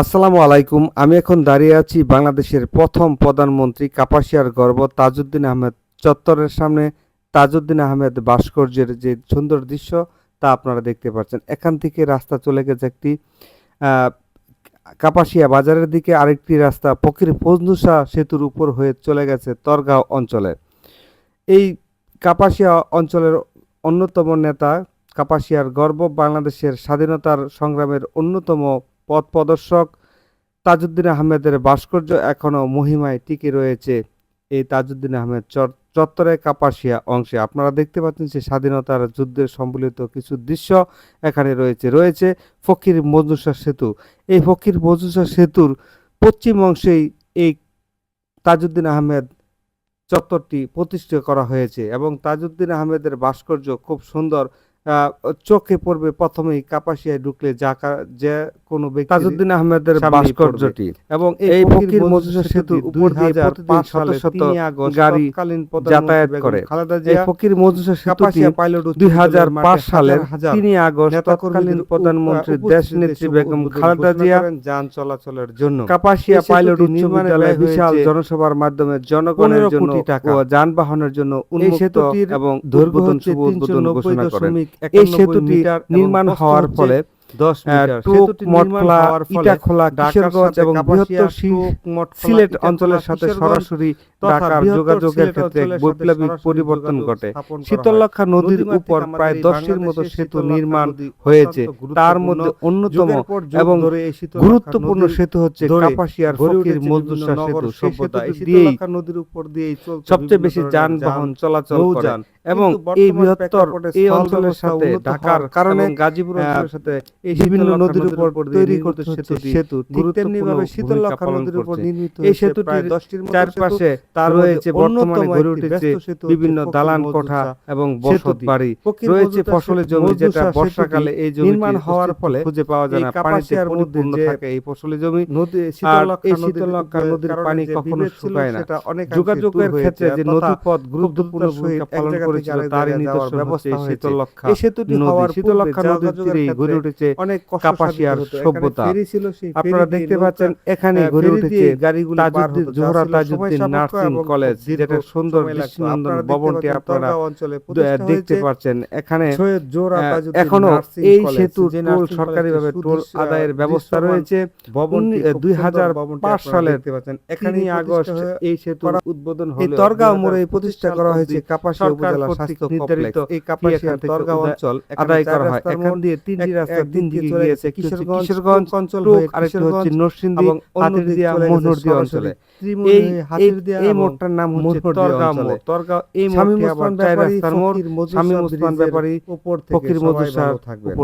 আসসালামু আলাইকুম। আমি এখন দাঁড়িয়ে আছি বাংলাদেশের প্রথম প্রধানমন্ত্রী কাপাসিয়ার গর্ব তাজউদ্দিন আহমেদ চত্বরের সামনে। তাজউদ্দিন আহমেদ ভাস্কর্যের যে সুন্দর দৃশ্য তা আপনারা দেখতে পাচ্ছেন। এখান থেকে রাস্তা চলে গেছে একটি কাপাসিয়া বাজারের দিকে। আরেকটি রাস্তা ফকির ফজনুসা সেতুর উপর হয়ে চলে গেছে তরগাঁও অঞ্চলে। এই কাপাসিয়া অঞ্চলের অন্যতম নেতা, কাপাসিয়ার গর্ব বাংলাদেশের স্বাধীনতার সংগ্রামের অন্যতম পথ প্রদর্শক তাজউদ্দিন আহমেদের ভাস্কর্য এখনও মহিমায় টিকে রয়েছে। এই তাজউদ্দিন আহমেদ চর- চত্বরে কাপাসিয়া অংশে। আপনারা দেখতে পাচ্ছেন যে স্বাধীনতার যুদ্ধের সম্বলিত কিছু দৃশ্য এখানে রয়েছে। রয়েছে ফকির মজুসা সেতু। এই ফকির মজুসা সেতুর পশ্চিম অংশেই এই তাজউদ্দিন আহমেদ চত্বরটি প্রতিষ্ঠা করা হয়েছে এবং তাজউদ্দিন আহমেদের ভাস্কর্য খুব সুন্দর চোখে পড়বে প্রথমেই কাপাসিয়ায় ঢুকলে যা যে কোনো ব্যক্তি তাজউদ্দিন আহমেদের ভাস্কর্যটি। এবং এই ফকির মজুসা সেতুর উপর দিয়ে প্রতিদিন শত শত গাড়ি যাতায়াত করে। এই ফকির মজুসা সেতুটি দুই হাজার পাঁচ সালের তিনই আগস্ট তৎকালীন প্রধানমন্ত্রী দেশ নেত্রী বেগম খালেদা জিয়া যান চলাচলের জন্য। কাপাসিয়া পাইলট উচ্চ বিদ্যালয়ে বিশাল জনসভার মাধ্যমে জনগণের জন্য। ও যানবাহনের জন্য উন্মুক্ত এবং দৈর্ঘ্য উদ্বোধন ঘোষণা করেন। 390.91 এই সেতুটি নির্মাণ হওয়ার ফলে 10 মিটার টুক সেতুটি নির্মাণ মটখলা হওয়ার ফলে ইটাখোলা ঢাকার কিশোরগঞ্জ এবং বৃহত্তর সিলেট অঞ্চলের সাথে সরাসরি ঢাকার যোগাযোগের ক্ষেত্রে বৈপ্লবিক পরিবর্তন ঘটে শীতলক্ষা নদীর উপর প্রায় দশটির মতো সেতু নির্মাণ হয়েছে তার। মধ্যে অন্যতম এবং গুরুত্বপূর্ণ সেতু হচ্ছে কাপাসিয়ার ফকির নগর। সেতু সভ্যতা দিয়েই নদীর উপর দিয়েই সবচেয়ে বেশি যানবাহন চলাচল করে। এবং এই বৃহত্তর এই অঞ্চলের সাথে ঢাকার কারণে গাজীপুর অঞ্চলের সাথে এই বিভিন্ন নদীর উপর তৈরি করতে সেতু। ঠিক তেমনিভাবে গুরুত্বপূর্ণ শীতলক্ষা নদীর উপর নির্মিত এই সেতুটির প্রায় 10টির মতো চারপাশে তার রয়েছে বর্তমানে গড়ে উঠেছে সেতু বিভিন্ন দালান কোঠা এবং বসত বাড়ি। রয়েছে ফসলের জমি যেটা বর্ষাকালে এই জমি নির্মাণ হওয়ার ফলে খুঁজে পাওয়া যায় না। পানিতে পরিপূর্ণ থাকে এই ফসলের জমি। নদী এই নদীর শীতলক্ষা নদীর পানি কখনো শুকায় না। যোগাযোগের ক্ষেত্রে যে তথা নদীপথ গুরুত্বপূর্ণ ভূমিকা পালন থেকে করেছিল আরেক তারই নিদর্শন হচ্ছে এই শীতলক্ষা সেতুটি নদী শীতলক্ষা নদীর যোগাযোগের গড়ে উঠেছে অনেক কাপাসিয়ার সাধিত হতো। এখানে সভ্যতা। ফেরি ছিল, সেই আপনারা দেখতে পাচ্ছেন এখানে গড়ে উঠেছে দিয়ে গাড়িগুলি তাজউদ্দিন জোহরা তাজউদ্দিন নার্সিং কলেজ যেটা সুন্দর দৃষ্টিনন্দন ভবনটি আপনারা দেখতে পাচ্ছেন এখানে এখনও এই সেতু টোল সরকারিভাবে টোল আদায়ের ব্যবস্থা রয়েছে দুই হাজার পাঁচ। তিনই আগস্ট হয়ে- এই সেতু উদ্বোধন হলো তরগাঁও মোড়ে প্রতিষ্ঠা করা হয়েছে কাপাসিয়া সরকার উপজেলা স্বাস্থ্য কমপ্লেক্স। এই ফি কাপাসিয়া এখান থেকে তরগাঁও উদা- অঞ্চল আদায় করা হয়। এখান দিয়ে তিনটি রাস্তা তিন দিকে গিয়েছে গেছে একটি হচ্ছে কিশোরগঞ্জ, কিশোরগঞ্জ অঞ্চল হয়ে আরেকটি হচ্ছে নরসিংদী এবং অন্য দিক হাতিরদিয়া চলে গেছে মনোহরদী সরাসরি। অঞ্চলে। এই এই হাতিরদিয়া এই এবং মোড়টার নাম হচ্ছে মনোহরদী মোড়। তরগাঁও এই মোড়টি আবার চার ব্যাপারী রাস্তার মোড়। ফকির মজুসা স্বামী মুসলমান ব্যাপারী উপর থেকে ফকির সবাই মজুসার ভালো থাকবেন।